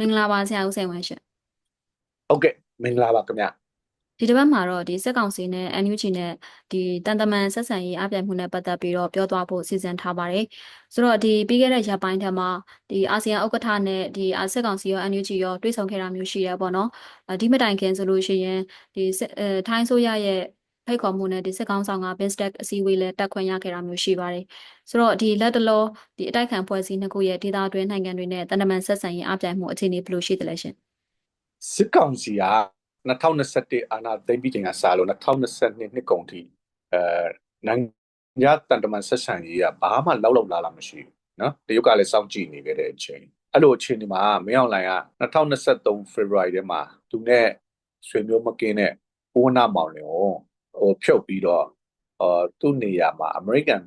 မင်္ဂလာပါဆရာဦးစိန်ဝင်းရှင်ဟုတ်ကဲ့မင်္ဂလာပါခင်ဗျဒီတစ်ပတ်မှာတော့ဒီစစ်ကောင်စီနဲ့ NUG နဲ့ဒီတန်တမန်ဆက်ဆံရေးအပြိုင်မှုနဲ့ပတ်သက်ပြီးတော့ပြောသွားဖို့စီစဉ်ထားပါတယ်ဆိုတော့ဒီပြီးခဲ့တဲ့ရက်ပိုင်းထက်မှာဒီအာဆီယံဥက္ကဋ္ဌနဲ့ဒီအာစစ်ကောင်စီရော NUG ရောတွေ့ဆုံခဲ့တာမျိုးရှိရပေါ့နော်အဒီမတိုင်ခင်ဆိုလို့ရှိရင်ဒီစစ်အဲထိုင်းဆိုရရဲ့ ဖိတ်ခေါ်မှုနဲ့ဒီစစ်ကောင်ဆောင်က BizDeck အစည်းအဝေးလဲတက်ခွင့်ရခဲ့တာမျိုးရှိပါတယ်။ဆိုတော့ဒီလက်တလောဒီအတိုက်ခံဖွဲ့စည်းနှစ်ခုရဲ့ဒေသတွင်းနိုင်ငံတွေနဲ့တနမန်ဆက်ဆံရေးအပြိုင်မှုအခြေအနေဘယ်လိုရှိသလဲရှင်။စစ်ကောင်စီက2021အာဏာသိမ်းပြီးချိန်ကစလို့2022နှစ်ကုန်ထိအဲနိုင်ငံတန်တမန်ဆက်ဆံရေးကဘာမှလောက်လောက်လာလာမရှိဘူးနော်တရုတ်ကလည်းစောင့်ကြည့်နေခဲ့တဲ့အချိန်အဲ့လိုအချိန်ဒီမှာမင်းအောင်လှိုင်က2023 February ထဲမှာသူနဲ့ဆွေမျိုးမကင်းတဲ့ပိုးနာမောင်လင်ကို ဟိုဖြုတ်ပြီးတော့အာသူ့နေရာမှာ American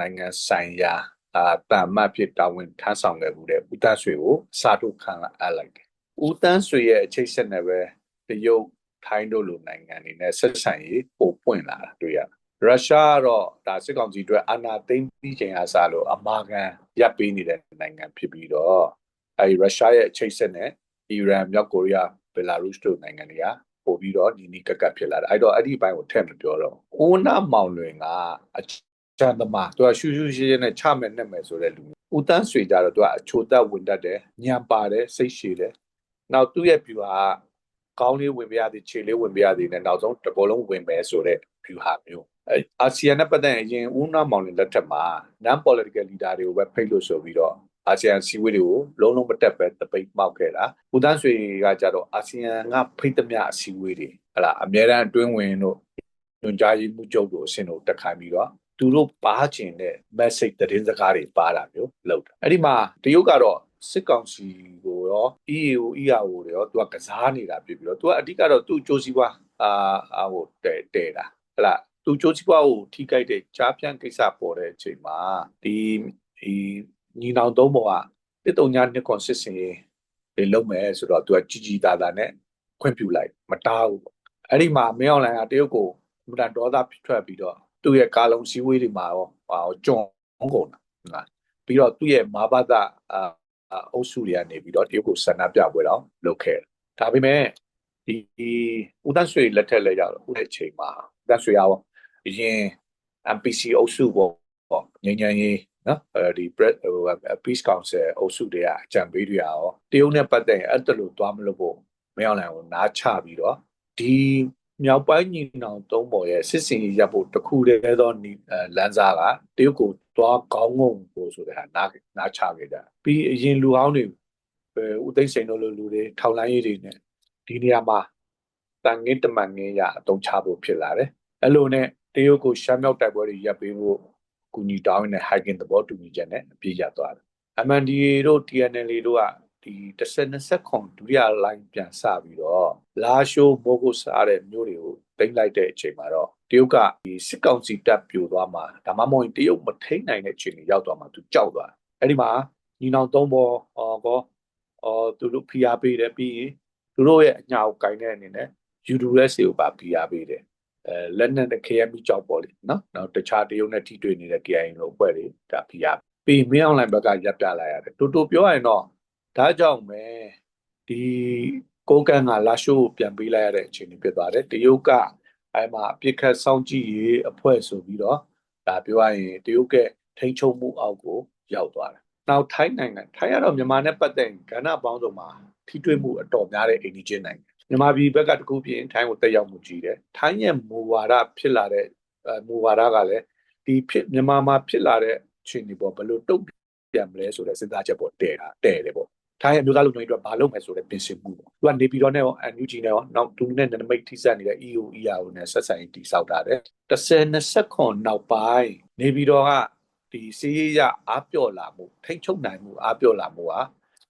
နိုင်ငံဆိုင်ရာအာတာမတ်ဖြစ်တာဝန်ထမ်းဆောင်ခဲ့မှုတဲ့ဦးသားဆွေကိုအစာထုတ်ခံအပ်လိုက်တယ်ဦးတန်းဆွေရဲ့အချိတ်ဆက်နဲ့ပဲတရုတ်ထိုင်းတို့လိုနိုင်ငံတွေနဲ့ဆက်ဆံရေးပိုပွင့်လာတာတွေ့ရတယ်ရုရှားကတော့ဒါစစ်ကောင်စီအတွက်အာဏာသိမ်းပြီးချိန်အားစလို့အမာခံရပ်ပေးနေတဲ့နိုင်ငံဖြစ်ပြီးတော့အဲဒီရုရှားရဲ့အချိတ်ဆက်နဲ့အီရန်မြောက်ကိုရီးယားဘယ်လာရုစ်တို့နိုင်ငံတွေက ပို့ပြီးတော့ညီနီကက်ကက်ဖြစ်လာတယ်အဲ့တော့အဲ့ဒီဘိုင်းကိုထည့်မပြောတော့ဦးနာမောင်လွင်ကအချမ်းသမားသူကရှူးရှူးရှင်းရှင်းနဲ့ချမယ်နဲ့မယ်ဆိုတဲ့လူမျိုးဦးတန်းဆွေကြတော့သူကအချိုတက်ဝင်တတ်တယ်ညံပါတယ်စိတ်ရှည်တယ်နောက်သူ့ရဲ့ view ဟာကောင်းလေးဝင်ပြရသည်ခြေလေးဝင်ပြရသည်နဲ့နောက်ဆုံးတစ်ပေါ်လုံးဝင်မယ်ဆိုတဲ့ view ဟာမျိုးအဲအာဆီယံနဲ့ပတ်သက်ရင်အရင်ဦးနာမောင်လွင်လက်ထက်မှာ non political leader တွေကိုပဲဖိတ်လို့ဆိုပြီးတော့ အာဆီယံစီဝေးတွေကိုလုံးလုံးမတက်ပဲတပိတ်ပေါက်ခဲ့တာဦးတန်းဆွေကကြတော့အာဆီယံကဖိတ်သမျှအစီဝေးတွေဟလာအများရန်အတွင်းဝင်တို့ညွန်ကြားရေးမှုချုပ်တို့အဆင့်တို့တက်ခိုင်းပြီးတော့သူတို့ပါချင်တဲ့ message သတင်းစကားတွေပါတာမျိုးလုပ်တာအဲ့ဒီမှာတရုတ်ကတော့စစ်ကောင်စီကိုရော EAO EAO တွေရောသူကကစားနေတာဖြစ်ပြီးတော့သူကအဓိကတော့သူ့ကြိုးစည်းပွားအာဟိုတဲတဲတာဟလာသူကြိုးစည်းပွားကိုထိခိုက်တဲ့ကြားဖြန့်ကိစ္စပေါ်တဲ့အချိန်မှာဒီဒီ ညီနောင်သုံးပေါ်ကတစ်တုံညာနှစ်ကွန်စစ်စင်ရေးတွေလုပ်မယ်ဆိုတော့သူကကြီးကြီးသားသားနဲ့ခွင့်ပြုလိုက်မတားဘူးပေါ့အဲ့ဒီမှာမင်းအောင်လိုင်ကတရုတ်ကိုမတန်ဒေါသထွက်ပြီးတော့သူ့ရဲ့ကာလုံစည်းဝေးတွေမှာရောဟောကြုံကုန်တာဟုတ်ပြီးတော့သူ့ရဲ့မာဘသအာအုပ်စုတွေကနေပြီးတော့တရုတ်ကိုဆန္ဒပြပွဲတော့လုပ်ခဲ့တယ်ဒါပေမဲ့ဒီဦးတန်းဆွေလက်ထက်လဲကြတော့ဦးတဲ့အချိန်မှာဦးတန်းဆွေရောအရင် MPC အုပ်စုပေါ့ငញ្ញန်ရေး နော်အဲဒီ peace council အုပ်စုတွေကအကြံပေးတွေရောတရုတ်နဲ့ပတ်သက်ရင်အဲ့တလို့သွားမလို့ဖို့မရောက်နိုင်ဘူးနားချပြီးတော့ဒီမြောက်ပိုင်းညီနောင်သုံးပေါ်ရဲ့စစ်စင်ရေးရပ်ဖို့တခုတည်းသောလမ်းစာကတရုတ်ကိုသွားကောင်းငုံဖို့ဆိုတဲ့ဟာနားနားချခဲ့တာပြီးအရင်လူဟောင်းတွေဦးသိန်းစိန်တို့လိုလူတွေထောင်လိုင်းရေးတွေနဲ့ဒီနေရာမှာတန်ငင်းတမန်ငင်းရအတုံးချဖို့ဖြစ်လာတယ်အဲ့လိုနဲ့တရုတ်ကိုရှမ်းမြောက်တိုက်ပွဲတွေရပ်ပေးဖို့ ကူညီတောင်းနေတဲ့ hiking သဘောတူညီချက်နဲ့အပြည့်ရသွားတယ် MNDA တို့ TNL တို့ကဒီ10-20ခွန်ဒုတိယ line ပြန်စပြီးတော့လာရှိုးမိုးကုတ်စားတဲ့မျိုးတွေကိုတိမ့်လိုက်တဲ့အချိန်မှာတော့တရုတ်ကဒီစစ်ကောင်စီတပ်ပြိုသွားမှာဒါမှမဟုတ်တရုတ်မထိန်နိုင်တဲ့အခြေအနေရောက်သွားမှာသူကြောက်သွားတယ်အဲ့ဒီမှာညီနောင်သုံးပေါ်အော်ကောအော်သူတို့ဖိအားပေးတယ်ပြီးရင်သူတို့ရဲ့အညာကိုကင်တဲ့အနေနဲ့ UDS ကိုပါဖိအားပေးတယ် အဲလက်နက်နဲ့ KMB ကြောက်ပေါ်လေနော်နောက်တခြားတရုတ်နဲ့ထိတွေ့နေတဲ့ KIA လို့အဖွဲ့တွေဒါဖိအားပြီးမင်းအောင်လိုင်းဘက်ကရပ်ပြလိုက်ရတယ်တူတူပြောရရင်တော့ဒါကြောင့်ပဲဒီကိုကန်ကလာရှိုးပြန်ပေးလိုက်ရတဲ့အခြေအနေဖြစ်သွားတယ်တရုတ်ကအဲမှာအပြစ်ခတ်စောင့်ကြည့်ရေးအဖွဲ့ဆိုပြီးတော့ဒါပြောရရင်တရုတ်ကထိန်းချုပ်မှုအောက်ကိုရောက်သွားတယ်နောက်ထိုင်းနိုင်ငံထိုင်းကတော့မြန်မာနဲ့ပတ်သက်ရင်ကဏ္ဍပေါင်းစုံမှာထိတွေ့မှုအတော်များတဲ့အိန္ဒိချင်းနိုင်ငံ မြန်မာပြည်ဘက်ကတခုပြင်ထိုင်းကိုတက်ရောက်မှုကြီးတယ်ထိုင်းရဲ့မူဝါဒဖြစ်လာတဲ့မူဝါဒကလည်းဒီဖြစ်မြန်မာမှာဖြစ်လာတဲ့အခြေအနေပေါ်ဘယ်လိုတုံ့ပြန်မလဲဆိုတဲ့စဉ်းစားချက်ပေါ်တည်တာတည်တယ်ပေါ့ထိုင်းရဲ့မျိုးသားလူမျိုးတွေအတွက်ဘာလုပ်မယ်ဆိုတဲ့ပြင်ဆင်မှုပေါ့သူကနေပြည်တော်နဲ့ရော NUG နဲ့ရောနောက်သူနဲ့နနမိတ်ထိစပ်နေတဲ့ EO ERO နဲ့ဆက်ဆံရေးတိစောက်တာတဲ့10-20ခွန်နောက်ပိုင်းနေပြည်တော်ကဒီစီးရအားပြော့လာမှုထိတ်ချုပ်နိုင်မှုအားပြော့လာမှုဟာ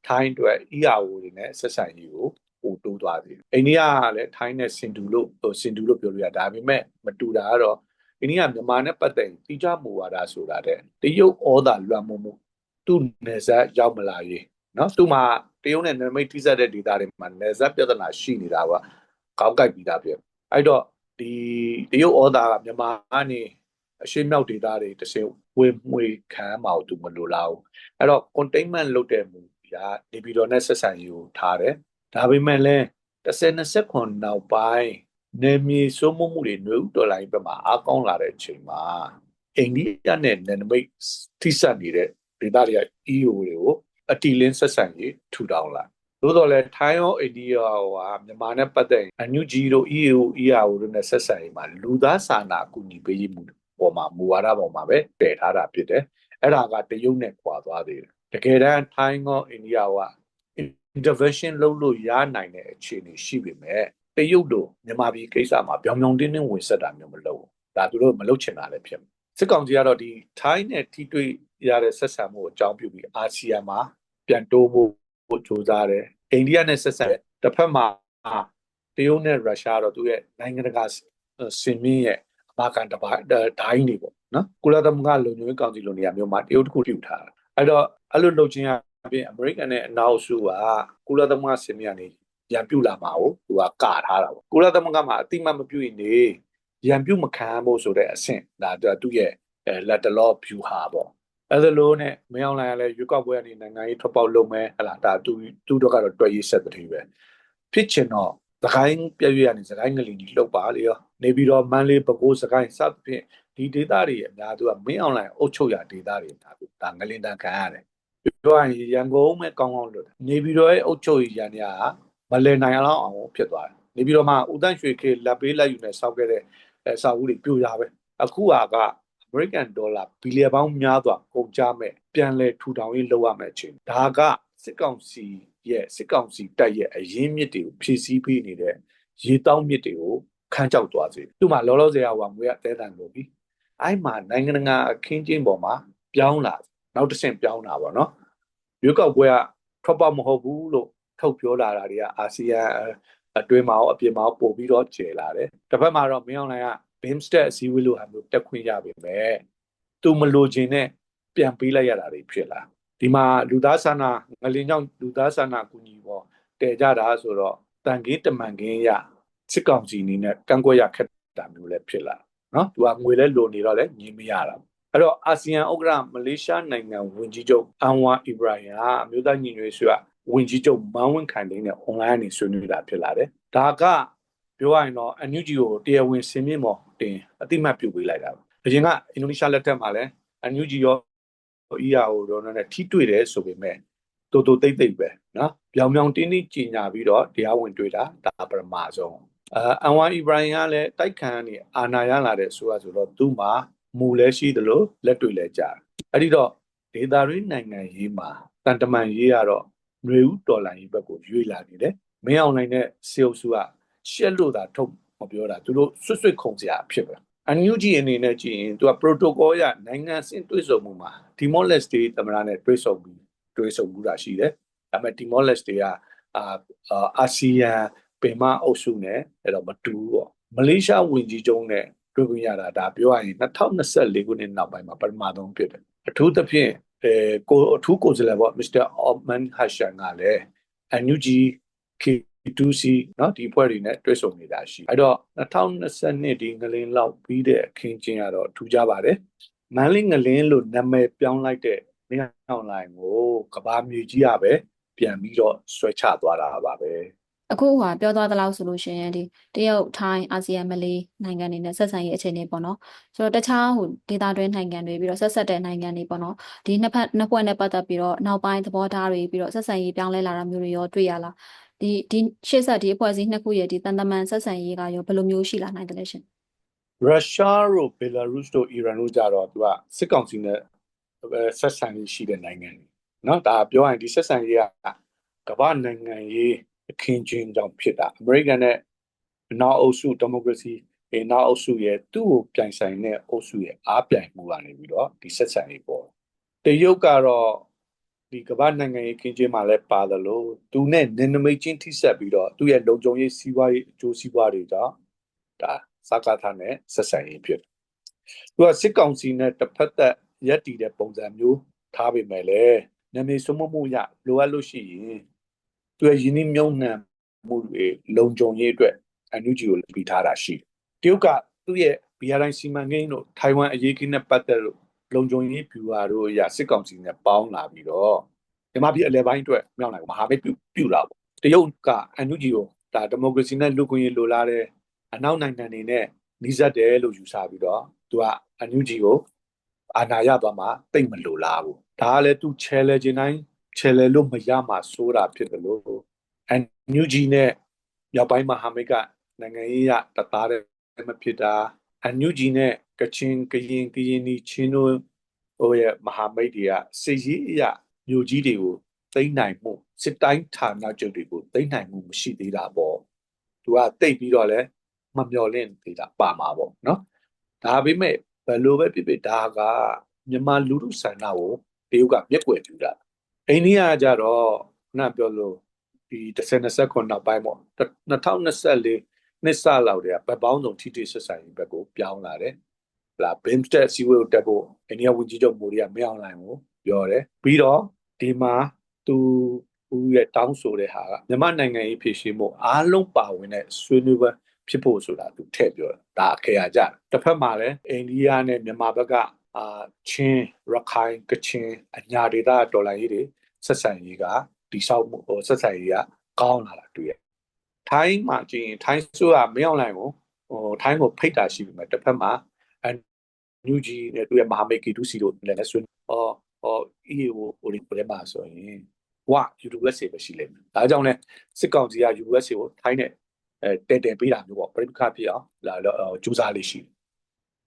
ထိုင်းအတွက် ERO တွေနဲ့ဆက်ဆံရေးကို ပိုတိုးသွားသေးတယ်အိန္ဒိယကလည်းထိုင်းနဲ့စင်တူလို့စင်တူလို့ပြောလို့ရဒါပေမဲ့မတူတာကတော့အိန္ဒိယမြန်မာနဲ့ပတ်သက်တိကျမူဝါဒဆိုတာတဲ့တရုတ်ဩသာလွှမ်းမိုးမှုသူ့နယ်စပ်ရောက်မလာရေးနော်သူမှတရုတ်နဲ့နယ်မိတ်ထိစပ်တဲ့ဒေသတွေမှာနယ်စပ်ပြဿနာရှိနေတာကကောက်ကိုက်ပြီးသားပြအဲ့တော့ဒီတရုတ်ဩသာကမြန်မာကနေအရှေ့မြောက်ဒေသတွေတစင်ဝေမွေခံမအောင်သူမလိုလားဘူးအဲ့တော့ containment လုပ်တဲ့မူရကနေပြည်တော်နဲ့ဆက်ဆံရေးကိုထားတယ် ဒါပေမဲ့လည်း10-29နောက်ပိုင်းနေမြေစိုးမိုးမှုတွေနှွေဦးတော်လိုင်းဘက်မှာအားကောင်းလာတဲ့အချိန်မှာအိန္ဒိယနဲ့နယ်နိမိတ်ထိစပ်နေတဲ့ဒေသတွေက EU တွေကိုအတီလင်းဆက်ဆံရေးထူထောင်လာသို့တော်လည်းထိုင်းရောအိန္ဒိယရောကမြန်မာနဲ့ပတ်သက်အန်ယူဂျီတို့ EU EAO တို့နဲ့ဆက်ဆံရေးမှာလူသားစာနာအကူအညီပေးရေးမှုပေါ်မှာမူဝါဒပေါ်မှာပဲတည်ထားတာဖြစ်တယ်အဲ့ဒါကတရုတ်နဲ့ကွာသွားသေးတယ်တကယ်တမ်းထိုင်းရောအိန္ဒိယက intervention လုပ်လို့ရနိုင်တဲ့အခြေအနေရှိပေမဲ့တရုတ်တို့မြန်မာပြည်ကိစ္စမှာပြောင်ပြောင်တင်းတင်းဝင်ဆက်တာမျိုးမလုပ်ဘူးဒါသူတို့မလုပ်ချင်တာလည်းဖြစ်မယ်စစ်ကောင်စီကတော့ဒီထိုင်းနဲ့ထိတွေ့ရတဲ့ဆက်ဆံမှုကိုအကြောင်းပြုပြီးအာဆီယံမှာပြန်တိုးဖို့ကြိုးစားတယ်အိန္ဒိယနဲ့ဆက်ဆံတစ်ဖက်မှာတရုတ်နဲ့ရုရှားတော့သူရဲ့နိုင်ငံတကာစင်မင်းရဲ့အမကန်တပိုင်းဒိုင်းနေပေါ့နော်ကုလသမဂ္ဂလုံခြုံရေးကောင်စီလိုနေရာမျိုးမှာတရုတ်တခုပြုထားတာအဲ့တော့အဲ့လိုလုပ်ချင်း အပြင်အမေရိကန်နဲ့အနောက်စုကကုလသမဂ္ဂစင်မင်းကနေရန်ပြုတ်လာမှာကိုသူကကထားတာပေါ့ကုလသမဂ္ဂမှာအတိမတ်မပြုတ်ရင်နေရန်ပြုတ်မခံဖို့ဆိုတဲ့အဆင့်ဒါသူ့ရဲ့လက်တလော view ဟာပေါ့အဲ့ဒါလို့နဲ့မင်းအောင်လိုင်ကလည်းရွေးကောက်ပွဲကနေနိုင်ငံရေးထွက်ပေါက်လုပ်မယ်ဟလာဒါသူသူတို့ကတော့တွေ့ရေးဆက်တဲ့တည်းပဲဖြစ်ချင်တော့သခိုင်းပြည့်ရနေသခိုင်းငလီကြီးလှုပ်ပါလေရောနေပြီးတော့မန်းလေးပဲခူးစကိုင်းစသဖြင့်ဒီဒေသတွေအများသူကမင်းအောင်လိုင်အုပ်ချုပ်ရဒေသတွေဒါဒါငလင်တန်ခံရတယ် ပြောရရင်ရန်ကုန်မဲ့ကောင်းကောင်းလွတ်နေပြီးတော့အုပ်ချုပ်ရရန်ရမလဲနိုင်အောင်အောင်ဖြစ်သွားတယ်နေပြီးတော့မှဦးတန်းရွှေခေလက်ပေးလက်ယူနဲ့စောက်ခဲ့တဲ့အဲစာအုပ်တွေပြိုရပဲအခုဟာက American Dollar ဘီလီယံပေါင်းများစွာကုန်ကျမဲ့ပြန်လဲထူထောင်ရေးလုပ်ရမယ့်အချိန်ဒါကစစ်ကောင်စီရဲ့စစ်ကောင်စီတက်ရဲ့အရင်းမြစ်တွေကိုဖြည့်ဆည်းပေးနေတဲ့ရေတောင်းမြစ်တွေကိုခန်းကြောက်သွားစေသူ့မှာလောလောဆယ်ကငွေအသေးတန်လို့ပြီအဲ့မှာနိုင်ငံငါအခင်းကျင်းပေါ်မှာပြောင်းလာ နောက်တစ်ဆင့်ပြောင်းလာပါတော့ရွေးကောက်ပွဲကထွက်ပေါက်မဟုတ်ဘူးလို့ထုတ်ပြောလာတာတွေကအာဆီယံအတွင်းမှာရောအပြင်မှာရောပို့ပြီးတော့ကျေလာတယ်တစ်ဖက်မှာတော့မင်းအောင်လှိုင်က BIMSTEC အစည်းအဝေးလိုဟာမျိုးတက်ခွင့်ရပေမဲ့သူမလိုချင်တဲ့ပြန်ပေးလိုက်ရတာတွေဖြစ်လာဒီမှာလူသားဆန္ဒငလင်းကြောင့်လူသားဆန္ဒအကူအညီပေါ်တည်ကြတာဆိုတော့တန်ကင်းတမန်ကင်းရစစ်ကောင်စီအနေနဲ့ကန့်ကွက်ရခက်တာမျိုးလည်းဖြစ်လာနော်သူကငွေလဲလိုနေတော့လည်းညင်မရတာ အဲ့တော့အာဆီယံဥက္ကဋ္ဌမလေးရှားနိုင်ငံဝန်ကြီးချုပ်အန်ဝါအီဘရာဟင်ဟာအမျိုးသားညီညွတ်ရေးဆွေကဝန်ကြီးချုပ်မန်ဝင်းခိုင်တင်းနဲ့ online ကနေဆွေးနွေးတာဖြစ်လာတယ်ဒါကပြောရရင်တော့ NUG ကိုတရားဝင်စင်မြင့်မော်တင်အတိမတ်ပြုတ်ပေးလိုက်တာပါအရင်ကအင်ဒိုနီးရှားလက်ထက်မှာလည်း NUG ရော EAO တော့နဲ့ထိတွေ့တယ်ဆိုပေမဲ့တူတူတိတ်တိတ်ပဲနော်ပြောင်ပြောင်တင်းတင်းကြီးညာပြီးတော့တရားဝင်တွေ့တာဒါပရမဆုံးအာအန်ဝါအီဘရာဟင်ကလည်းတိုက်ခံနေအာနာရလာတဲ့ဆိုရဆိုတော့သူ့မှာ မူလဲရှိသလိုလက်တွေ့လဲကြာအဲ့ဒီတော့ဒေတာရင်းနိုင်ငံရေးမှာတန်တမန်ရေးကတော့ຫນွေဦးတော်လိုင်းရေးဘက်ကိုရွေ့လာနေတယ်မင်းအောင်နိုင်တဲ့စေအုပ်စုကရှက်လို့သာထုတ်မပြောတာသူတို့ဆွတ်ဆွတ်ခုံစရာဖြစ်ပဲအန်ယူဂျီအနေနဲ့ကြည့်ရင်သူက protocol ရနိုင်ငံစင်တွေ့ဆုံမှုမှာ Timor Leste သမရနဲ့တွေ့ဆုံပြီးတွေ့ဆုံမှုတာရှိတယ်ဒါပေမဲ့ Timor Leste ကအာအာဆီယံပင်မအုပ်စုနဲ့အဲ့တော့မတူဘူးပေါ့မလေးရှားဝင်ကြီးကျုံးနဲ့ တွေ့ခွင့်ရတာဒါပြောရရင်2024ခုနှစ်နောက်ပိုင်းမှာပထမဆုံးဖြစ်တယ်အထူးသဖြင့်အဲကိုအထူးကိုယ်စားလှယ်ပေါ့ Mr. Othman Hassan ကလည်း NUG K2C เนาะဒီဖွဲ့တွေနဲ့တွဲဆုံနေတာရှိအဲ့တော့2022ဒီငလင်းလောက်ပြီးတဲ့အခင်းချင်းကတော့ထူးခြားပါတယ်မန်လေးငလင်းလို့နာမည်ပြောင်းလိုက်တဲ့မင်းအောင်လိုင်းကိုကဘာမြေကြီးရပဲပြန်ပြီးတော့ဆွဲချသွားတာပါပဲ အခုဟာပြောသွားသလောက်ဆိုလို့ရှိရင်ဒီတရုတ်ထိုင်းအာဆီယံမလေးနိုင်ငံတွေနဲ့ဆက်ဆံရေးအခြေအနေပေါ့နော်ဆိုတော့တခြားဟိုဒေသတွင်းနိုင်ငံတွေပြီးတော့ဆက်ဆက်တဲ့နိုင်ငံတွေပေါ့နော်ဒီနှစ်ဖက်နှစ်ဖွဲ့နဲ့ပတ်သက်ပြီးတော့နောက်ပိုင်းသဘောထားတွေပြီးတော့ဆက်ဆံရေးပြောင်းလဲလာတာမျိုးတွေရောတွေ့ရလားဒီဒီရှေ့ဆက်ဒီအဖွဲ့အစည်းနှစ်ခုရဲ့ဒီတန်တမန်ဆက်ဆံရေးကရောဘယ်လိုမျိုးရှိလာနိုင်တယ်လဲရှင်ရုရှားတို့ဘယ်လာရုစ်တို့အီရန်တို့ကြတော့သူကစစ်ကောင်စီနဲ့ဆက်ဆံရေးရှိတဲ့နိုင်ငံတွေနော်ဒါပြောရင်ဒီဆက်ဆံရေးကကမ္ဘာနိုင်ငံရေး အခင်းချင်းကြောင့်ဖြစ်တာအမေရိကန်နဲ့နောက်အုပ်စုဒီမိုကရေစီအဲနောက်အုပ်စုရဲ့သူ့ကိုပြိုင်ဆိုင်တဲ့အုပ်စုရဲ့အားပြိုင်မှုကနေပြီးတော့ဒီဆက်ဆံရေးပေါ်တရုတ်ကတော့ဒီကမ္ဘာနိုင်ငံရေးခင်းချင်းမှာလည်းပါတယ်လို့သူနဲ့နင်းနမိတ်ချင်းထိဆက်ပြီးတော့သူ့ရဲ့လုံခြုံရေးစီးပွားရေးအကျိုးစီးပွားတွေကြောင့်ဒါစကားထားနဲ့ဆက်ဆံရေးဖြစ်သူကစစ်ကောင်စီနဲ့တစ်ဖက်သက်ရက်တည်တဲ့ပုံစံမျိုးထားပေမဲ့လည်းနာမည်စမမှုရလိုအပ်လို့ရှိရင် သူရဲ့ယင်းနှမြုံနှံမှုတွေလုံခြုံရေးအတွက်အန်ယူဂျီကိုပြီးထားတာရှိတယ်တရုတ်ကသူ့ရဲ့ BRI စီမံကိန်းတို့ထိုင်ဝမ်အရေးကိနဲ့ပတ်သက်လို့လုံခြုံရေးဗျူဟာတို့အရာစစ်ကောင်စီနဲ့ပေါင်းလာပြီးတော့မြန်မာပြည်အလဲပိုင်းအတွက်မြောက်နိုင်ကိုမဟာမိတ်ပြုပြုတာပေါ့တရုတ်ကအန်ယူဂျီကိုဒါဒီမိုကရေစီနဲ့လူ့ခွင့်ရေးလိုလားတဲ့အနောက်နိုင်ငံတွေနဲ့နှီးစပ်တယ်လို့ယူဆပြီးတော့သူကအန်ယူဂျီကိုအာဏာရသွားမှတိတ်မလိုလားဘူးဒါကလည်းသူ challenge တိုင်း challenge လို့မရမှဆိုတာဖြစ်တယ်လို့အန်ယူဂျီနဲ့မြောက်ပိုင်းမဟာမိတ်ကနိုင်ငံရေးရတသားတည်းမဖြစ်တာအန်ယူဂျီနဲ့ကချင်ကရင်ကရင်နီချင်းတို့ဟိုရဲ့မဟာမိတ်တွေကစစ်ရေးအရမြို့ကြီးတွေကိုသိမ်းနိုင်မှုစစ်တိုင်းဌာနချုပ်တွေကိုသိမ်းနိုင်မှုမရှိသေးတာပေါ့သူကတိတ်ပြီးတော့လဲမမျော်လင့်သေးတာပါမှာပေါ့နော်ဒါပေမဲ့ဘယ်လိုပဲဖြစ်ဖြစ်ဒါကမြန်မာလူထုဆန္ဒကိုတရုတ်ကမျက်ကွယ်ပြူတာ အိန္ဒိယကကြတော့ခုနပြောလို့ဒီ1029နောက်ပိုင်းပေါ့2024နှစ်စလောက်တည်းကဗတ်ပေါင်းစုံထိထိဆက်ဆံရေးဘက်ကိုပြောင်းလာတယ်။လာဘင်းစတက်စီဝဲကိုတက်ဖို့အိန္ဒိယဝန်ကြီးချုပ်မိုဒီကမင်းအောင်လှိုင်ကိုပြောတယ်။ပြီးတော့ဒီမှာသူဦးရဲ့တောင်းဆိုတဲ့ဟာကမြန်မာနိုင်ငံရေးဖြစ်ရှိမှုအားလုံးပါဝင်တဲ့ဆွေးနွေးပွဲဖြစ်ဖို့ဆိုတာသူထည့်ပြောတာ။ဒါအခေအကြတယ်။တစ်ဖက်မှာလည်းအိန္ဒိယနဲ့မြန်မာဘက်က အာချင်းရခိုင်ကချင်အညာဒေသဒေါ်လာရေးတွေဆက်ဆံရေးကတိဆောက်မှုဟိုဆက်ဆံရေးကကောင်းလာတာတွေ့ရထိုင်းမှာကြည့်ရင်ထိုင်းဆိုကမင်းအောင်လိုင်ကိုဟိုထိုင်းကိုဖိတ်တာရှိပြီမဲ့တစ်ဖက်မှာအန်ယူဂျီနဲ့သူရဲ့မဟာမိတ်ကီတူစီတို့လည်းဆွေးဟောဟော EU ဟိုဒီပြမှာဆိုရင်ဝ USA ပဲရှိလိမ့်မယ်ဒါကြောင့်လဲစစ်ကောင်စီက USA ကိုထိုင်းနဲ့အဲတဲတဲပေးတာမျိုးပေါ့ပြိပခဖြစ်အောင်လာကြိုးစားလေးရှိ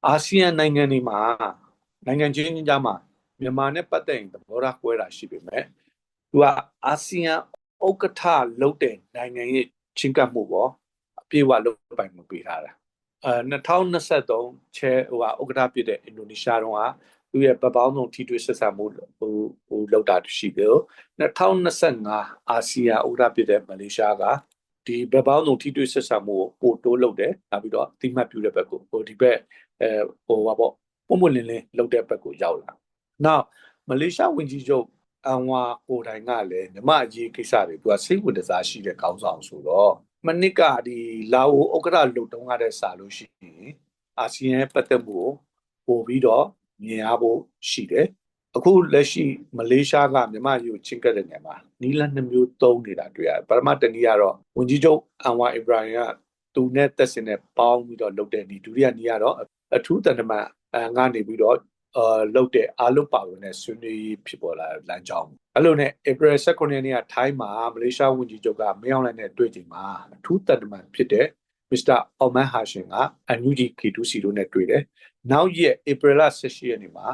အာဆီယံနိုင်ငံတွေမှာ နိုင်ငံချင်းချင်းကြားမှာမြန်မာနဲ့ပတ်သက်ရင်သဘောထားကွဲတာရှိပေမဲ့သူကအာဆီယံဥက္ကဋ္ဌလုပ်တဲ့နိုင်ငံရဲ့ချင်းကပ်မှုပေါ့အပြည့်အဝလုပ်ပိုင်မှုပေးထားတာအဲ2023ချဲဟိုကဥက္ကဋ္ဌပြည့်တဲ့အင်ဒိုနီးရှားတော့ကသူရဲ့ပပောင်းဆုံးထိတွေ့ဆက်ဆံမှုဟိုဟိုလောက်တာရှိတယ်2025အာဆီယံဥက္ကဋ္ဌပြည့်တဲ့မလေးရှားကဒီဘက်ပေါင်းစုံထိတွေ့ဆက်ဆံမှုကိုပိုတိုးလုပ်တယ်နောက်ပြီးတော့အတိမတ်ပြုတဲ့ဘက်ကိုဟိုဒီဘက်အဲဟိုပါပေါ့ ပုံပွင့်လင်းလင်းလုပ်တဲ့ဘက်ကိုရောက်လာနောက်မလေးရှားဝင်ကြီးချုပ်အန်ဝါကိုတိုင်ကလည်းမြမအရေးကိစ္စတွေသူကစိတ်ဝင်စားရှိတဲ့ခေါင်းဆောင်ဆိုတော့မနစ်ကဒီလာအိုဥက္ကဋ္ဌလုံတုံးရတဲ့စာလို့ရှိရင်အာဆီယံပတ်သက်မှုကိုပို့ပြီးတော့မြင်ရဖို့ရှိတယ်အခုလက်ရှိမလေးရှားကမြန်မာပြည်ကိုချင်းကပ်တဲ့နေရာမှာနီလန်နှမျိုးသုံးနေတာတွေ့ရတယ်ပထမတနည်းကတော့ဝန်ကြီးချုပ်အန်ဝါအီဘရာဟင်ကသူနဲ့တက်စင်နဲ့ပေါင်းပြီးတော့လုပ်တဲ့ဒီဒုတိယနည်းကတော့အထူးတန်တမန် အဲငါနေပြီးတော့အာလုပ်တဲ့အားလုံးပါဝင်တဲ့ဆွေးနွေးဖြစ်ပေါ်လာလမ်းကြောင်းအဲ့လိုနဲ့ April 19ရက်နေ့ကထိုင်းမှာမလေးရှားဝန်ကြီးချုပ်ကမင်းအောင်လှိုင်နဲ့တွေ့ချိန်မှာအထူးတန်တမန်ဖြစ်တဲ့ Mr. Oman Hashim ကအန်ယူဂျီ K2C တို့နဲ့တွေ့တယ်။နောက်ရက် April 18ရက်နေ့မှာ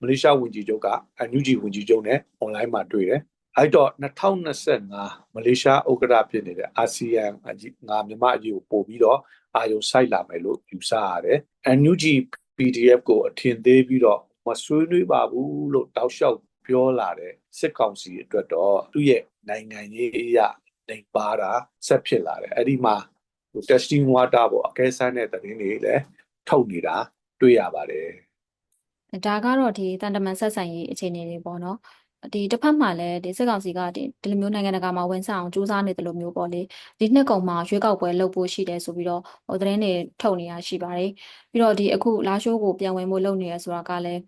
မလေးရှားဝန်ကြီးချုပ်ကအန်ယူဂျီဝန်ကြီးချုပ်နဲ့ online မှာတွေ့တယ်။အဲ့တော့2025မလေးရှားဥက္ကဋ္ဌဖြစ်နေတဲ့အာဆီယံအကြီးငါမြန်မာအကြီးကိုပို့ပြီးတော့အာယုံဆိုင်လာမယ်လို့ယူဆရတယ်။ NUG PDF ကိုအထင်သေးပြီးတော့မဆွေးနွေးပါဘူးလို့တောက်လျှောက်ပြောလာတဲ့စစ်ကောင်စီအတွက်တော့သူ့ရဲ့နိုင်ငံရေးအရာနေပါတာဆက်ဖြစ်လာတယ်အဲ့ဒီမှာဟို testing water ပေါ့အကဲဆန်းတဲ့သတင်းတွေလည်းထုတ်နေတာတွေ့ရပါတယ်ဒါကတော့ဒီတန်တမန်ဆက်ဆံရေးအခြေအနေတွေပေါ့နော် ဒီတစ်ဖက်မှာလည်းဒီစစ်ကောင်စီကဒီဒီလိုမျိုးနိုင်ငံတကာမှာဝန်ဆအောင်စူးစမ်းနေတယ်လို့မျိုးပေါ့လေဒီနှစ်ကုန်မှာရွေးကောက်ပွဲလုပ်ဖို့ရှိတယ်ဆိုပြီးတော့ဟိုသတင်းတွေထုတ်နေတာရှိပါတယ်ပြီးတော့ဒီအခုလာရှိုးကိုပြန်ဝင်ဖို့လုပ်နေရဆိုတာကလည်း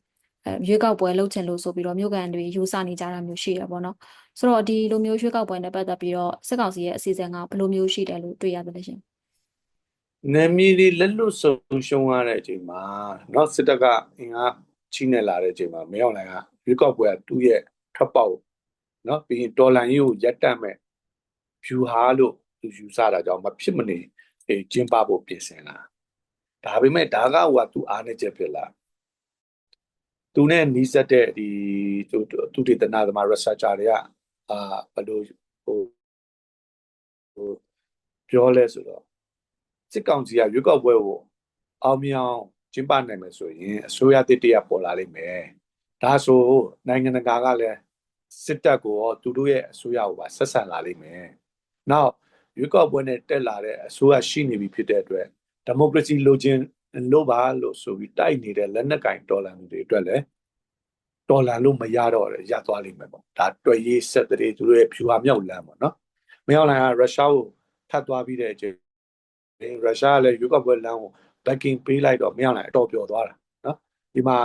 အဲရွေးကောက်ပွဲလုပ်ချင်လို့ဆိုပြီးတော့မြို့ကန်တွေယူဆနေကြတာမျိုးရှိရပေါ့နော်ဆိုတော့ဒီလိုမျိုးရွေးကောက်ပွဲနဲ့ပတ်သက်ပြီးတော့စစ်ကောင်စီရဲ့အစီအစဉ်ကဘယ်လိုမျိုးရှိတယ်လို့တွေ့ရတယ်လဲရှင်နာမည်တွေလက်လွတ်ဆုံးရှုံးရတဲ့အချိန်မှာနောက်စစ်တပ်ကအင်အားချိနေလာတဲ့အချိန်မှာမရောက်နိုင်ကရွေးကောက်ပွဲကသူ့ရဲ့ ထွက်ပေါက်နော်ပြီးရင်တော်လန်ရေးကိုရက်တက်မဲ့ view ဟာလို့သူယူဆတာကြောင့်မဖြစ်မနေအဲကျင်းပဖို့ပြင်ဆင်လာဒါပေမဲ့ဒါကဟိုကသူအားနေချက်ဖြစ်လာသူနဲ့နီးစပ်တဲ့ဒီသူသူတေသနာသမား researcher တွေကအာဘယ်လိုဟိုဟိုပြောလဲဆိုတော့စစ်ကောင်စီကရွေးကောက်ပွဲကိုအောင်မြောင်ကျင်းပနိုင်မယ်ဆိုရင်အစိုးရတစ်တရပေါ်လာလိမ့်မယ်ဒါဆိုနိုင်ငံတကာကလည်း စစ်တပ်ကိုရောသူတို့ရဲ့အစိုးရကိုပါဆက်ဆံလာလိမ့်မယ်နောက်ရွေးကောက်ပွဲနဲ့တက်လာတဲ့အစိုးရရှိနေပြီဖြစ်တဲ့အတွက်ဒီမိုကရေစီလိုချင်လို့ပါလို့ဆိုပြီးတိုက်နေတဲ့လက်နက်ကင်ဒေါ်လာတွေအတွက်လည်းဒေါ်လာလို့မရတော့ရရသွားလိမ့်မယ်ပေါ့ဒါတွေ့ရေးဆက်တဲ့သူတို့ရဲ့ဖြူဟာမြောက်လမ်းပေါ့နော်မင်းအောင်လှိုင်ကရုရှားကိုထပ်သွားပြီးတဲ့အချိန်ရုရှားကလည်းရွေးကောက်ပွဲလမ်းကို backing ပေးလိုက်တော့မင်းအောင်လှိုင်အတော်ပျော်သွားတာနော်ဒီမှာ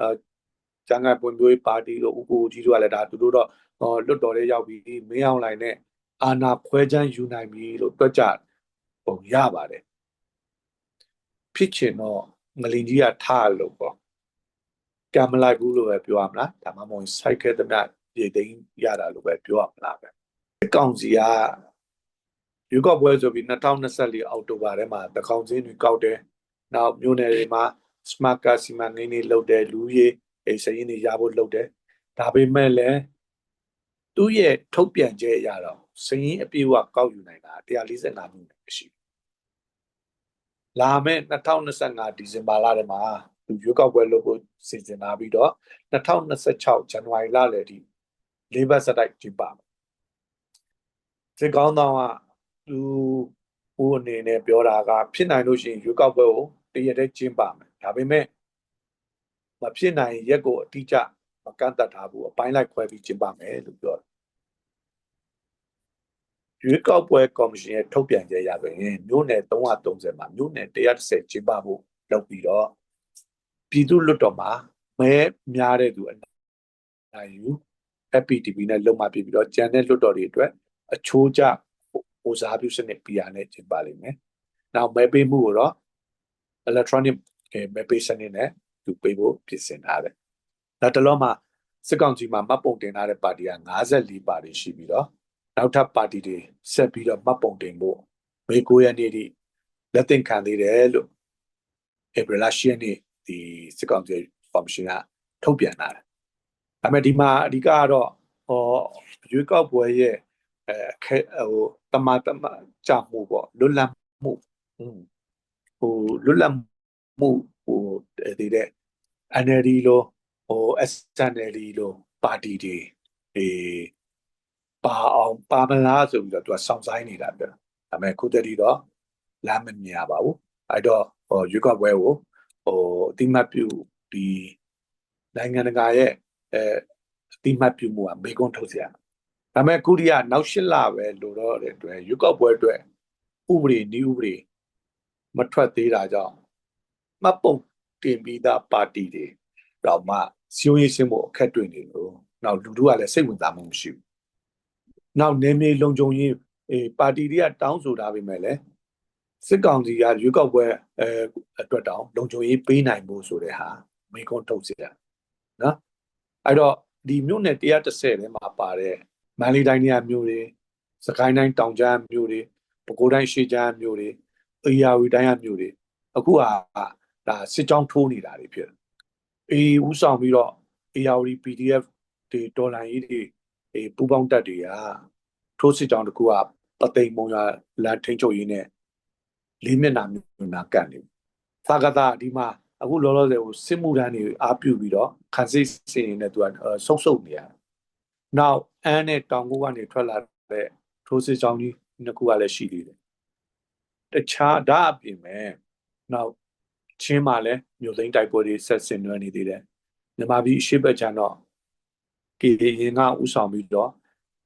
အဲ ကျန်ကပွင့်ပွေးပါတီတို့ဥကိုကြီးတို့ကလည်းဒါသူတို့တော့ဟောလွတ်တော်လေးရောက်ပြီးမင်းအောင်လိုင်နဲ့အာနာခွဲချမ်းယူနိုင်ပြီလို့တွက်ကြပုံရပါတယ်ဖြစ်ချင်တော့ငလင်ကြီးကထားလို့ပေါ့ကံမလိုက်ဘူးလို့ပဲပြောရမလားဒါမှမဟုတ်စိုက်ခဲ့တဲ့မြရေသိမ်းရတာလို့ပဲပြောရမလားပဲစစ်ကောင်စီကယူကော့ပွဲဆိုပြီး2024အောက်တိုဘာထဲမှာတကောင်စင်းတွေကောက်တယ်နောက်မြို့နယ်တွေမှာ smart card စီမံကိန်းတွေလုပ်တယ်လူကြီး အိစရင်တွေရဖို့လုပ်တယ်ဒါပေမဲ့လည်းသူ့ရဲ့ထုတ်ပြန်ချက်အရတော့စရင်အပြည့်အဝကောက်ယူနိုင်တာ145မိနစ်ရှိဘူးလာမယ့်2025ဒီဇင်ဘာလထဲမှာသူရွေးကောက်ပွဲလုပ်ဖို့စီစဉ်လာပြီးတော့2026ဇန်နဝါရီလလယ်ထိလေးဘတ်စတိုက်ကျင်းပမယ်စစ်ကောင်းတောင်ကသူဦးအနေနဲ့ပြောတာကဖြစ်နိုင်လို့ရှိရင်ရွေးကောက်ပွဲကိုတရက်တည်းကျင်းပမယ်ဒါပေမဲ့ မဖြစ်နိုင်ရင်ရက်ကိုအတိအကျမကန့်သက်ထားဘူးအပိုင်းလိုက်ခွဲပြီးကျင်းပမယ်လို့ပြောတယ်ရွေးကောက်ပွဲကော်မရှင်ရဲ့ထုတ်ပြန်ချက်ရဆိုရင်မြို့နယ်330မှာမြို့နယ်130ကျင်းပဖို့လုပ်ပြီးတော့ပြည်သူ့လွှတ်တော်မှာမဲများတဲ့သူအနိုင်ယူ FPTP နဲ့လုံမှပြပြီးတော့ကျန်တဲ့လွှတ်တော်တွေအတွက်အချိုးကျဟိုစားပြုစနစ် PR နဲ့ကျင်းပလိမ့်မယ်။နောက်မဲပေးမှုကိုတော့ electronic မဲပေးစနစ်နဲ့ သူပေးဖို့ပြင်ဆင်ထားတယ်။နောက်တစ်လုံးမှာစစ်ကောင်စီမှာမှတ်ပုံတင်ထားတဲ့ပါတီက54ပါတီရှိပြီးတော့နောက်ထပ်ပါတီတွေဆက်ပြီးတော့မှတ်ပုံတင်ဖို့မေ9ရက်နေ့ထိလက်သင့်ခံသေးတယ်လို့ဧပြီလ10ရက်နေ့ဒီစစ်ကောင်စီကော်မရှင်ကထုတ်ပြန်လာတယ်။ဒါပေမဲ့ဒီမှာအဓိကကတော့ဟောရွေးကောက်ပွဲရဲ့အဲခဲဟိုတမတမကြမှုပေါ့လွတ်လပ်မှုဟိုလွတ်လပ်မှုဟိုဒီတဲ့ NLD လိုဟို SNL လိုပါတီတွေအေပါအောင်ပါမလားဆိုပြီးတော့သူကစောင့်ဆိုင်နေတာပြောဒါပေမဲ့ခုတည်းတော့လမ်းမမြင်ပါဘူးအဲ့တော့ဟိုရွေးကောက်ပွဲကိုဟိုအတိမတ်ပြုဒီနိုင်ငံတကာရဲ့အဲအတိမတ်ပြုမှုကမေကွန်းထုတ်စရာဒါပေမဲ့ကုရိယာနောက်၈လပဲလို့တော့တဲ့အတွက်ရွေးကောက်ပွဲအတွက်ဥပဒေနည်းဥပဒေမထွက်သေးတာကြောင့်မှတ်ပုံ တင်ပြီးသားပါတီတွေတော့မှစီယိုရေးစင်းဖို့အခက်တွေ့နေလို့နောက်လူတို့ကလည်းစိတ်ဝင်စားမှုမရှိဘူးနောက်နေမြေလုံခြုံရေးအေးပါတီတွေကတောင်းဆိုတာပဲမဲ့လေစစ်ကောင်စီကရွေးကောက်ပွဲအဲအတွက်တောင်းလုံခြုံရေးပေးနိုင်ဖို့ဆိုတဲ့ဟာမိကွန်းထုတ်စီတာနော်အဲ့တော့ဒီမြို့နယ်130ထဲမှာပါတဲ့မန္တလေးတိုင်းနေရာမြို့တွေစကိုင်းတိုင်းတောင်ကြားမြို့တွေပဲခူးတိုင်းရှေ့ကြားမြို့တွေအေရဝတီတိုင်းကမြို့တွေအခုဟာ ဒါစစ်ကြောင်းထိုးနေတာတွေဖြစ်တယ်အေးဥဆောင်ပြီးတော့အေရဝတီ PDF တွေဒေါ်လာကြီးတွေအေးပူပေါင်းတက်တွေကထိုးစစ်ကြောင်းတစ်ခုကပသိမ်မုံရလာထိန်ချုပ်ရင်းနဲ့လေးမျက်နှာမျိုးနာကတ်နေသာကတာဒီမှာအခုလောလောဆယ်ကိုစစ်မှုထမ်းတွေအားပြုပြီးတော့ခန်းစစ်စင်နေနဲ့သူကဆုပ်ဆုပ်နေရတယ်။နောက်အန်းနဲ့တောင်ကုန်းကနေထွက်လာတဲ့ထိုးစစ်ကြောင်းကြီးနှစ်ခုကလည်းရှိသေးတယ်။တခြားဒါအပြင်မဲ့နောက် ချင်းမှာလည်းမြို့သိမ်းတိုက်ပွဲတွေဆက်ဆင်နွှဲနေသေးတယ်။မြန်မာပြည်အရှိတ်ချမ်းတော့ KK ရင်ကဥဆောင်ပြီးတော့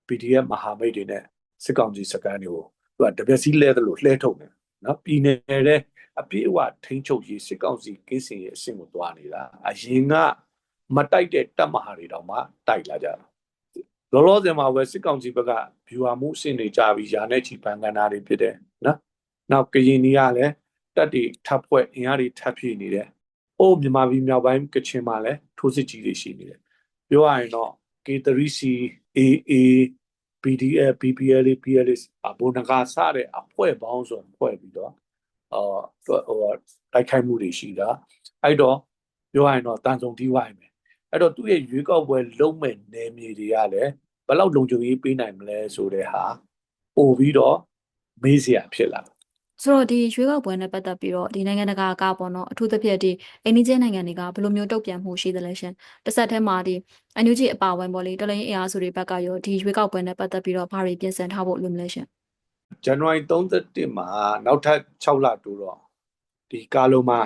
PDF မဟာမိတ်တွေနဲ့စစ်ကောင်စီစကန်တွေကိုသူကတပြက်စီးလဲတယ်လို့လှဲထုတ်နေနော်ပြည်နယ်တဲ့အပြည့်အဝထိန်းချုပ်ရေးစစ်ကောင်စီကင်းစင်ရဲ့အဆင့်ကိုတွားနေတာအရင်ကမတိုက်တဲ့တပ်မဟာတွေတောင်မှတိုက်လာကြတာလောလောဆယ်မှာပဲစစ်ကောင်စီဘက်က viewer မှုအဆင့်တွေကြာပြီးယာနဲ့ချီပန်ကန်တာတွေဖြစ်တယ်နော်နောက်ကရင်ကြီးကလည်း တက်တွေထပ်ဖွဲ့အင်အားတွေထပ်ဖြည့်နေတယ်အိုးမြန်မာပြည်မြောက်ပိုင်းကချင်မှာလည်းထိုးစစ်ကြီးတွေရှိနေတယ်ပြောရရင်တော့ K3C AA PDF PPL PLS အဘုံနဂါစတဲ့အဖွဲ့ပေါင်းစုံဖွဲ့ပြီးတော့အာဟိုတိုက်ခိုက်မှုတွေရှိတာအဲ့တော့ပြောရရင်တော့တန်ဆုံတီးဝိုင်းမယ်အဲ့တော့သူ့ရဲ့ရွေးကောက်ပွဲလုံးမဲ့နယ်မြေတွေကလည်းဘယ်လောက်လုံခြုံရေးပေးနိုင်မလဲဆိုတဲ့ဟာပို့ပြီးတော့မေးစရာဖြစ်လာတယ် ဆိုတော့ဒီရွေးကောက်ပွဲနဲ့ပတ်သက်ပြီးတော့ဒီနိုင်ငံတကာကပေါ့နော်အထူးသဖြင့်ဒီအိန္ဒိယနိုင်ငံတွေကဘယ်လိုမျိုးတုံ့ပြန်မှုရှိသလဲရှင်တစ်ဆက်တည်းမှာဒီအန်ယူဂျီအပါအဝင်ပေါ့လေတော်လိုင်းအင်အားစုတွေဘက်ကရောဒီရွေးကောက်ပွဲနဲ့ပတ်သက်ပြီးတော့ဘာတွေပြင်ဆင်ထားဖို့လိုမလဲရှင်ဇန်နဝါရီ31မှာနောက်ထပ်6လတိုးတော့ဒီကာလုံးမှာ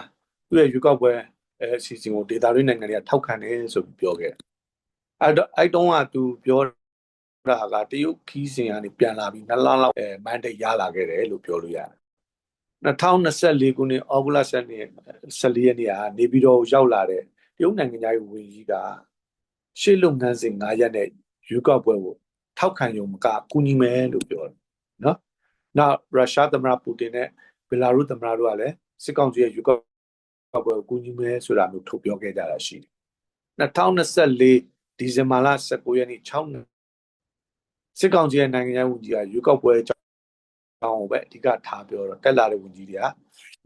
သူ့ရဲ့ရွေးကောက်ပွဲအဲအစီအစဉ်ကိုဒေတာရင်းနိုင်ငံတွေကထောက်ခံတယ်ဆိုပြီးပြောခဲ့တယ်အဲ့တော့အဲ့တုန်းကသူပြောတာကတရုတ်ခီးစဉ်ကနေပြန်လာပြီးနှစ်လလောက်အဲမန်ဒိတ်ရလာခဲ့တယ်လို့ပြောလို့ရတယ် 2024ခုနှစ်ဩဂုတ်လ7ရက်14ရက်နေ့ကနေပြည်တော်ကိုရောက်လာတဲ့တရုတ်နိုင်ငံသားရေးဝန်ကြီးကရှေ့လုပ်ငန်းစဉ်9ရက်နဲ့ရွေးကောက်ပွဲကိုထောက်ခံရုံမကကူညီမယ်လို့ပြောတယ်နော်နောက်ရုရှားသမ္မတပူတင်နဲ့ဘယ်လာရုစ်သမ္မတတို့ကလည်းစစ်ကောင်စီရဲ့ရွေးကောက်ပွဲကိုကူညီမယ်ဆိုတာမျိုးထုတ်ပြောခဲ့ကြတာရှိတယ်2024ဒီဇင်ဘာလ19ရက်နေ့6နှစ်စစ်ကောင်စီရဲ့နိုင်ငံရေးဝန်ကြီးကရွေးကောက်ပွဲအကြောင်း ကိုပဲအဓိကထားပြောတော့တက်လာတဲ့ဝန်ကြီးတွေက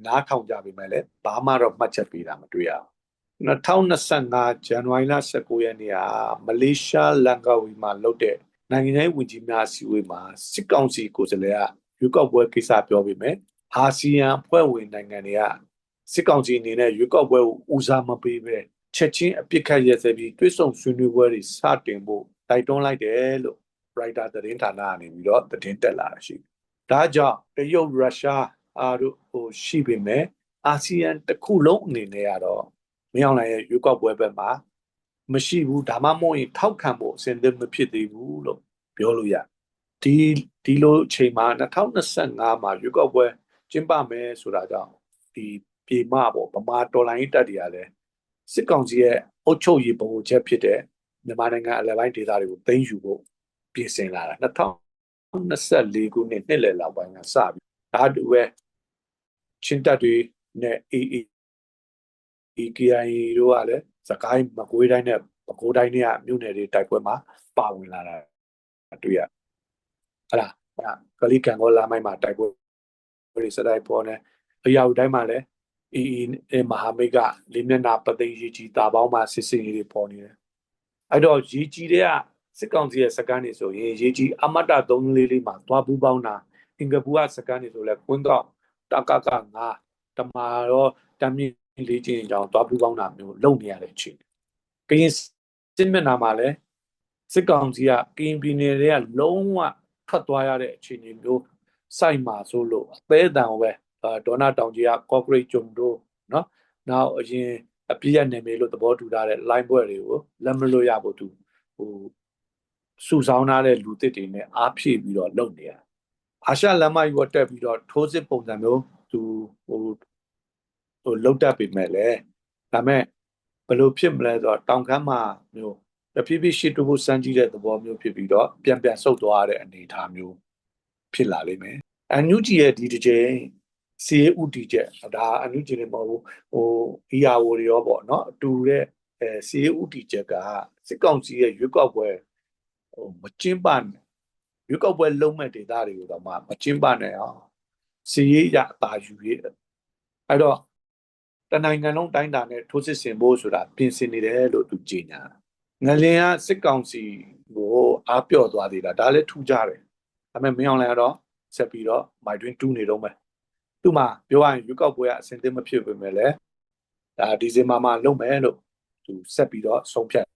နားထောင်ကြပေမဲ့လည်းဘာမှတော့မှတ်ချက်ပေးတာမတွေ့ရဘူး2025ဇန်နဝါရီလ19ရက်နေ့ကမလေးရှားလန်ကာဝီမှာလုပ်တဲ့နိုင်ငံရေးဝန်ကြီးများအစည်းအဝေးမှာစစ်ကောင်စီကိုယ်စားလှယ်ကရွေးကောက်ပွဲကိစ္စပြောပေမဲ့အာဆီယံအဖွဲ့ဝင်နိုင်ငံတွေကစစ်ကောင်စီအနေနဲ့ရွေးကောက်ပွဲကိုဦးစားမပေးပဲချက်ချင်းအပြစ်ခတ်ရဲစဲပြီးတွစ်ဆုံဆွေးနွေးပွဲတွေစတင်ဖို့တိုက်တွန်းလိုက်တယ်လို့ writer သတင်းဌာနကနေပြီးတော့သတင်းတက်လာတာရှိတယ်။ ဒါကြောင့်တရုတ်ရုရှားအားတို့ဟိုရှိပေမဲ့အာဆီယံတစ်ခုလုံးအနေနဲ့ကတော့မင်းအောင်လှိုင်ရဲ့ရွေးကောက်ပွဲဘက်မှာမရှိဘူးဒါမှမဟုတ်ရင်ထောက်ခံဖို့အစဉ်သင့်မဖြစ်သေးဘူးလို့ပြောလို့ရဒီဒီလိုအချိန်မှာ2025မှာရွေးကောက်ပွဲကျင်းပမယ်ဆိုတာကြောင့်ဒီပြေမပေါ့ဗမာတော်လိုင်းတက်တွေကလည်းစစ်ကောင်စီရဲ့အုပ်ချုပ်ရေးပုံချက်ဖြစ်တဲ့မြန်မာနိုင်ငံအလယ်ပိုင်းဒေသတွေကိုသိမ်းယူဖို့ပြင်ဆင်လာတာ 2024ခုနှစ်နှစ်လယ်လောက်ပိုင်းကစပြီးဒါတူပဲချင်းတက်တွေနဲ့ AA EKI တို့ကလည်းစကိုင်းမကွေးတိုင်းနဲ့ပဲခူးတိုင်းတွေကမြို့နယ်တွေတိုက်ပွဲမှာပါဝင်လာတာတွေ့ရဟလားကလေးကံကောလာမိုင်းမှာတိုက်ပွဲတွေစတိုက်ပေါ်နေအရာတိုင်းမှာလည်း EE မဟာမိတ်ကလေးမျက်နှာပသိမ်ရေးကြီးတာပေါင်းမှာစစ်စင်ရေးတွေပေါ်နေတယ်အဲ့တော့ရေးကြီးတဲ့က စစ်ကောင်စီရဲ့စကန်နေဆိုရင်ရေးကြီးအမတ်တ3လေးလေးမှာသွားပူးပေါင်းတာအင်္ဂပူကစကန်နေဆိုလဲကွင်းတော့တကကငါတမာတော့တမင်းလေးချင်းကြောင်သွားပူးပေါင်းတာမျိုးလုပ်နေရတဲ့အခြေအနေကရင်စစ်မျက်နှာမှာလဲစစ်ကောင်စီကကရင်ပြည်နယ်တွေကလုံးဝထွက်သွားရတဲ့အခြေအနေမျိုးစိုက်မှာဆိုလို့အသေးအတန်ပဲဒေါနာတောင်ကြီးကကော့ကရိတ်ဂျုံတို့နော်နောက်အရင်အပြည့်ရနေပြီလို့သဘောတူထားတဲ့ line ဘွဲ့တွေကိုလက်မလို့ရဖို့သူဟို စုဆောင်းထားတဲ့လူသစ်တွေနဲ့အားဖြည့်ပြီးတော့လုပ်နေရအာရှလမ်းမကြီးကိုတက်ပြီးတော့ထိုးစစ်ပုံစံမျိုးသူဟိုဟိုလုတ်တက်ပေမဲ့လည်းဒါမဲ့ဘယ်လိုဖြစ်မလဲဆိုတော့တောင်ခမ်းမှာမျိုးတဖြည်းဖြည်းရှစ်တူဖို့စမ်းကြည့်တဲ့သဘောမျိုးဖြစ်ပြီးတော့ပြန်ပြန်ဆုတ်သွားတဲ့အနေအထားမျိုးဖြစ်လာလိမ့်မယ်အန်ယူဂျီရဲ့ဒီတစ်ချိန်စီးဥတီချက်ဒါအန်ယူဂျီလည်းမဟုတ်ဘူးဟို ERO တွေရောပေါ့နော်အတူတဲ့အဲစီးဥတီချက်ကစစ်ကောင်စီရဲ့ရွေးကောက်ပွဲ ဟိုမကျင်းပနဲ့ရွေးကောက်ပွဲလုံးမဲ့ဒေတာတွေကိုတော့မှမကျင်းပနဲ့အောင်စီးရရအသာယူရအဲ့တော့တနိုင်ငံလုံးတိုင်းတာနဲ့ထိုးစစ်ဆင်ဖို့ဆိုတာပြင်ဆင်နေတယ်လို့သူကြေညာငလင်ကစစ်ကောင်စီကိုအားပြော့သွားသေးတာဒါလည်းထူးကြတယ်ဒါပေမဲ့မင်းအောင်လည်းကတော့ဆက်ပြီးတော့မိုက်တွင်းတူးနေတော့မယ်သူ့မှာပြောရရင်ရွေးကောက်ပွဲကအဆင်သင့်မဖြစ်ပေမဲ့လည်းဒါဒီဇင်ဘာမှာလုပ်မယ်လို့သူဆက်ပြီးတော့ဆုံးဖြတ်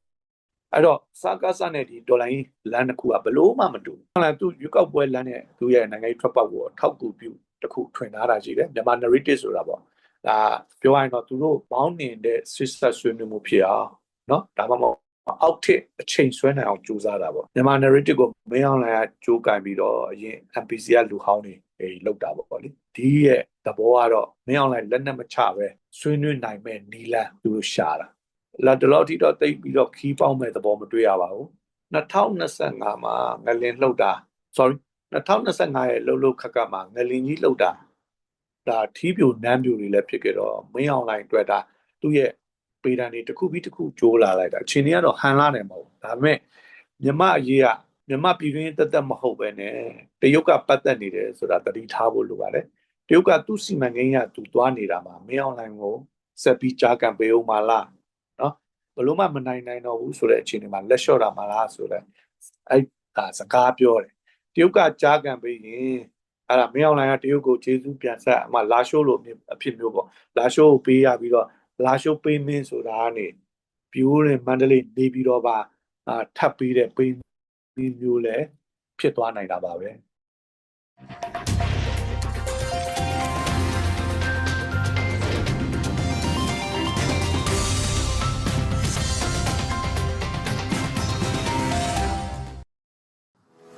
အဲ့တော့စာကားစနဲ့ဒီဒေါ်လာရင်းလမ်းတစ်ခုကဘလို့မှမတူဘူးဟုတ်လားသူရွေးကောက်ပွဲလမ်းနဲ့သူရဲ့နိုင်ငံရေးထွက်ပေါက်ကိုထောက်ကူပြုတစ်ခုထွင်ထားတာရှိတယ်မြန်မာ narrative ဆိုတာပေါ့ဒါပြောရရင်တော့သူတို့ဘောင်းနေတဲ့ sister ဆွေးနွေးမှုဖြစ်အောင်เนาะဒါမှမဟုတ်အောက်ထစ်အချိန်ဆွဲနိုင်အောင်ကြိုးစားတာပေါ့မြန်မာ narrative ကိုမင်းအောင်လိုင်ကကြိုးကင်ပြီးတော့အရင် MPC ကလူဟောင်းတွေအေးလောက်တာပေါ့လေဒီရဲ့သဘောကတော့မင်းအောင်လိုင်လက်နဲ့မချပဲဆွေးနွေးနိုင်မဲ့နီလန်သူတို့ရှာတာ လာတလို့တီတော့တိတ်ပြီးတော့ခီးပေါက်မဲ့သဘောမတွေ့ရပါဘူး2025မှာငလင်လှုပ်တာ sorry 2025ရဲ့လှုပ်လှုပ်ခက်ခက်မှာငလင်ကြီးလှုပ်တာဒါထီးပြိုနမ်းပြိုတွေလည်းဖြစ်ခဲ့တော့မင်းအောင်လိုင်တွေ့တာသူ့ရဲ့ပေတံတွေတစ်ခုပြီးတစ်ခုကျိုးလာလိုက်တာအချိန်ကြီးကတော့ဟန်လာတယ်မဟုတ်ဒါပေမဲ့မြမအရေးကမြမပြည်တွင်းတက်တက်မဟုတ်ပဲနဲ့တရုတ်ကပတ်သက်နေတယ်ဆိုတာတတိထားဖို့လိုပါတယ်တရုတ်ကသူ့စီမံကိန်းကသူသွားနေတာမှာမင်းအောင်လိုင်ကိုဆက်ပြီးကြားကံပေးအောင်မလားနော် ဘလို့မှမနိုင်နိုင်တော့ဘူးဆိုတဲ့အချိန်ဒီမှာလက်လျှော့တာမလားဆိုတော့အဲ့ဒါစကားပြောတယ်တရုတ်ကကြားကံပေးရင်အဲ့ဒါမင်းအောင်လိုင်ကတရုတ်ကိုကျေးဇူးပြန်ဆက်အမှလာရှိုးလို့အဖြစ်မျိုးပေါ့လာရှိုးကိုပေးရပြီးတော့လာရှိုးပေးမင်းဆိုတာကနေပြိုးတဲ့မန္တလေးနေပြီးတော့ပါအာထပ်ပြီးတဲ့ပေးမျိုးလည်းဖြစ်သွားနိုင်တာပါပဲ